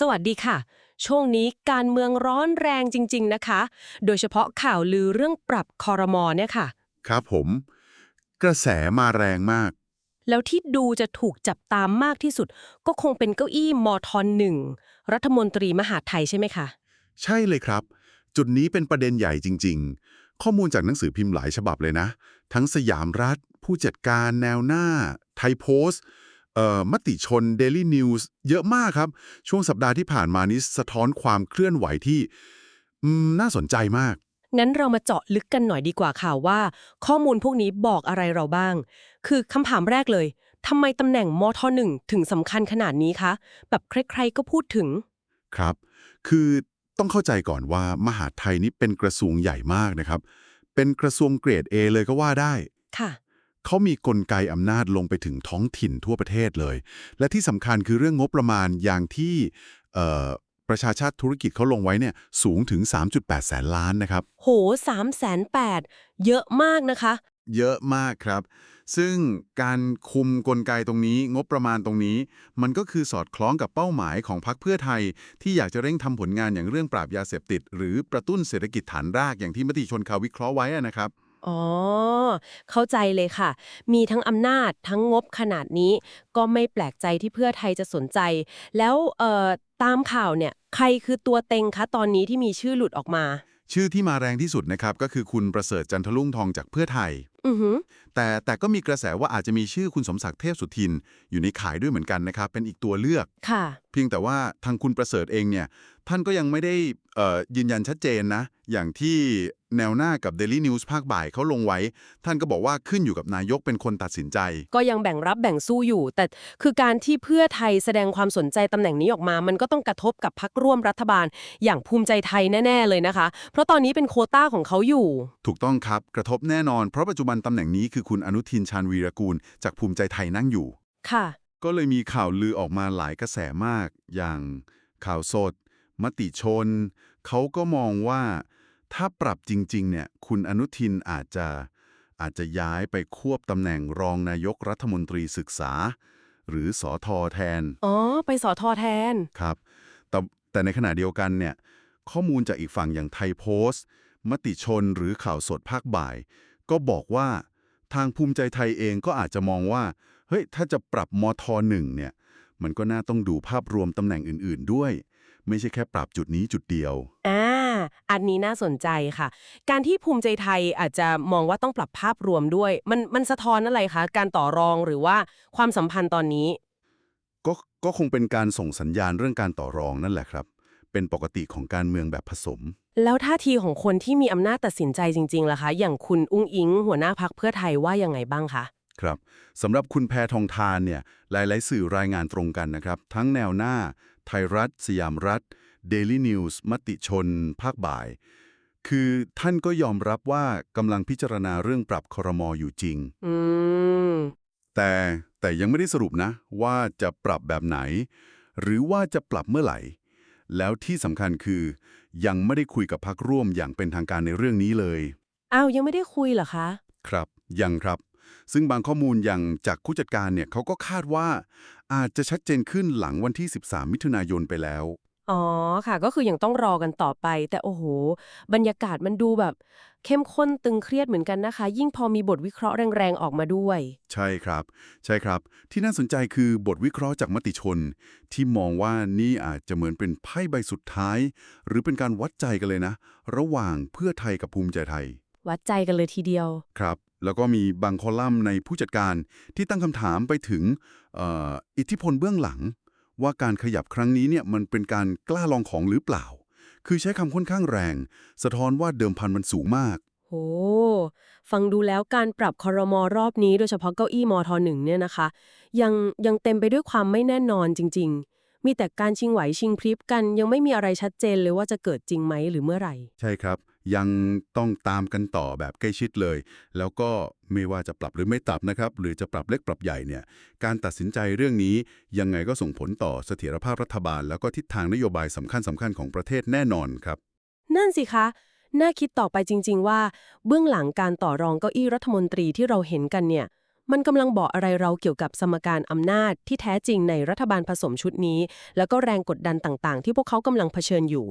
สวัสดีค่ะ ช่วงนี้การเมืองร้อนแรงจริง ๆ นะคะ โดยเฉพาะข่าวลือเรื่องปรับคอรมอเนี่ยค่ะ ครับผม กระแสมาแรงมาก แล้วที่ดูจะถูกจับตามมากที่สุด ก็คงเป็นเก้าอี้มทหนึ่งรัฐมนตรีมหาดไทยใช่ไหมคะ ใช่เลยครับ จุดนี้เป็นประเด็นใหญ่จริง ๆ ข้อมูลจากหนังสือพิมพ์หลายฉบับเลยนะ ทั้งสยามรัฐ ผู้จัดการแนวหน้า ไทยโพสต์เอ่อ มติชน Daily News เยอะมากครับ ช่วงสัปดาห์ที่ผ่านมานี้สะท้อนความเคลื่อนไหวที่อืมน่าสนใจมาก งั้นเรามาเจาะลึกกันหน่อยดีกว่าค่ะว่า ข้อมูลพวกนี้บอกอะไรเราบ้าง คือคำถามแรกเลยทำไมตำแหน่งมทหนึ่งถึงสำคัญขนาดนี้คะ แบบใครๆก็พูดถึง ครับ คือต้องเข้าใจก่อนว่ามหาดไทยนี่เป็นกระทรวงใหญ่มากนะครับ เป็นกระทรวงเกรด A เลยก็ว่าได้ ค่ะ เขามีกลไกอำนาจลงไปถึงท้องถิ่นทั่วประเทศเลย และที่สำคัญคือเรื่องงบประมาณอย่างที่เอ่อประชาชาติธุรกิจเขาลงไว้เนี่ยสูงถึง 3.8 แสนล้านนะครับ โหสามแสนแปดเยอะมากนะคะ เยอะมากครับ ซึ่งการคุมกลไกตรงนี้งบประมาณตรงนี้ มันก็คือสอดคล้องกับเป้าหมายของพรรคเพื่อไทย ที่อยากจะเร่งทำผลงานอย่างเรื่องปราบยาเสพติด หรือประตุ้นเศรษฐกิจฐานรากอย่างที่มติชนเขาวิเคราะห์ไว้อะนะครับ อ๋อ เข้าใจเลยค่ะ มีทั้งอำนาจทั้งงบขนาดนี้ ก็ไม่แปลกใจที่เพื่อไทยจะสนใจ แล้วเอ่อตามข่าวเนี่ยใครคือตัวเต็งคะตอนนี้ที่มีชื่อหลุดออกมา ชื่อที่มาแรงที่สุดนะครับ ก็คือคุณประเสริฐจันทรุ่งทองจากเพื่อไทย อือหือ แต่แต่ก็มีกระแสว่าอาจจะมีชื่อคุณสมศักดิ์เทพสุทิน อยู่ในข่ายด้วยเหมือนกันนะครับ เป็นอีกตัวเลือก ค่ะ เพียงแต่ว่าทางคุณประเสริฐเองเนี่ยท่านก็ยังไม่ได้เอ่อยืนยันชัดเจนนะ อย่างที่แนวหน้ากับ Daily News ภาคบ่ายเขาลงไว้ ท่านก็บอกว่าขึ้นอยู่กับนายกเป็นคนตัดสินใจ ก็ยังแบ่งรับแบ่งสู้อยู่ แต่คือการที่เพื่อไทยแสดงความสนใจตำแหน่งนี้ออกมา มันก็ต้องกระทบกับพักร่วมรัฐบาล อย่างภูมิใจไทยแน่ ๆ เลยนะคะ เพราะตอนนี้เป็นโควต้าของเขาอยู่ ถูกต้องครับกระทบแน่นอน เพราะปัจจุบันตำแหน่งนี้คือคุณอนุทินชาญวีรกูล จากภูมิใจไทยนั่งอยู่ ค่ะ ก็เลยมีข่าวลือออกมาหลายกระแสมาก อย่างข่าวสด มติชนเขาก็มองว่า ถ้าปรับจริงๆเนี่ยคุณอนุทินอาจจะอาจจะย้ายไปควบตำแหน่งรองนายกรัฐมนตรีศึกษา หรือสอทอแทน อ๋อ ไปสอทอแทน ครับ แต่แต่ในขณะเดียวกันเนี่ยข้อมูลจากอีกฝั่งอย่างไทยโพสต์ มติชนหรือข่าวสดภาคบ่าย ก็บอกว่าทางภูมิใจไทยเองก็อาจจะมองว่า เฮ้ย ถ้าจะปรับมทหนึ่งเนี่ย มันก็น่าต้องดูภาพรวมตำแหน่งอื่น ๆ ด้วย ไม่ใช่แค่ปรับจุดนี้จุดเดียว อ่า อันนี้น่าสนใจค่ะ การที่ภูมิใจไทยอาจจะมองว่าต้องปรับภาพรวมด้วย มันมันสะท้อนอะไรคะ การต่อรองหรือว่าความสัมพันธ์ตอนนี้ ก็ก็คงเป็นการส่งสัญญาณเรื่องการต่อรองนั่นแหละครับ เป็นปกติของการเมืองแบบผสม แล้วท่าทีของคนที่มีอำนาจตัดสินใจจริงๆล่ะคะ อย่างคุณอุ้งอิง หัวหน้าพักเพื่อไทยว่ายังไงบ้างคะครับสำหรับคุณแพทองทานเนี่ยหลาย ๆ สื่อรายงานตรงกันนะครับ ทั้งแนวหน้า ไทยรัฐ สยามรัฐ Daily News มติชน ภาคบ่าย คือท่านก็ยอมรับว่ากำลังพิจารณาเรื่องปรับครมอยู่จริง อืม แต่แต่ยังไม่ได้สรุปนะ ว่าจะปรับแบบไหน หรือว่าจะปรับเมื่อไหร่ แล้วที่สำคัญคือ ยังไม่ได้คุยกับพักร่วมอย่างเป็นทางการในเรื่องนี้เลย อ้าว ยังไม่ได้คุยเหรอคะ ครับ ยังครับ ซึ่งบางข้อมูลอย่างจากผู้จัดการเนี่ยเขาก็คาดว่า อาจจะชัดเจนขึ้นหลังวันที่ 13 มิถุนายนไปแล้ว อ๋อค่ะ ก็คือยังต้องรอกันต่อไป แต่โอ้โห บรรยากาศมันดูแบบ เข้มข้นตึงเครียดเหมือนกันนะคะ ยิ่งพอมีบทวิเคราะห์แรงๆออกมาด้วย ใช่ครับ ใช่ครับ ที่น่าสนใจคือบทวิเคราะห์จากมติชน ที่มองว่านี่อาจจะเหมือนเป็นไพ่ใบสุดท้าย หรือเป็นการวัดใจกันเลยนะ ระหว่างเพื่อไทยกับภูมิใจไทย วัดใจกันเลยทีเดียว ครับ แล้วก็มีบางคอลัมน์ในผู้จัดการที่ตั้งคำถามไปถึงเอ่ออิทธิพลเบื้องหลัง ว่าการขยับครั้งนี้เนี่ยมันเป็นการกล้าลองของหรือเปล่า คือใช้คำค่อนข้างแรง สะท้อนว่าเดิมพันมันสูงมากโหฟังดูแล้วการปรับคอรมอรอบนี้โดยเฉพาะเก้าอี้มทหนึ่งเนี่ยนะคะ ยังยังเต็มไปด้วยความไม่แน่นอนจริง ๆ มีแต่การชิงไหวชิงพริบกัน ยังไม่มีอะไรชัดเจนเลยว่าจะเกิดจริงไหมหรือเมื่อไหร่ ใช่ครับ ยังต้องตามกันต่อแบบใกล้ชิดเลย แล้วก็ไม่ว่าจะปรับหรือไม่ปรับนะครับ หรือจะปรับเล็กปรับใหญ่เนี่ย การตัดสินใจเรื่องนี้ยังไงก็ส่งผลต่อเสถียรภาพรัฐบาล แล้วก็ทิศทางนโยบายสำคัญสำคัญของประเทศแน่นอนครับ นั่นสิคะ น่าคิดต่อไปจริง ๆ ว่า เบื้องหลังการต่อรองเก้าอี้รัฐมนตรีที่เราเห็นกันเนี่ยมันกำลังบอกอะไรเราเกี่ยวกับสมการอำนาจที่แท้จริงในรัฐบาลผสมชุดนี้ แล้วก็แรงกดดันต่างๆ ที่พวกเขากำลังเผชิญอยู่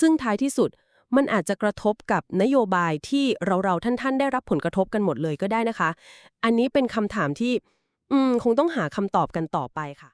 ซึ่งท้ายที่สุด มันอาจจะกระทบกับนโยบายที่เราๆท่านๆ ได้รับผลกระทบกันหมดเลยก็ได้นะคะ อันนี้เป็นคำถามที่อืมคงต้องหาคำตอบกันต่อไปค่ะ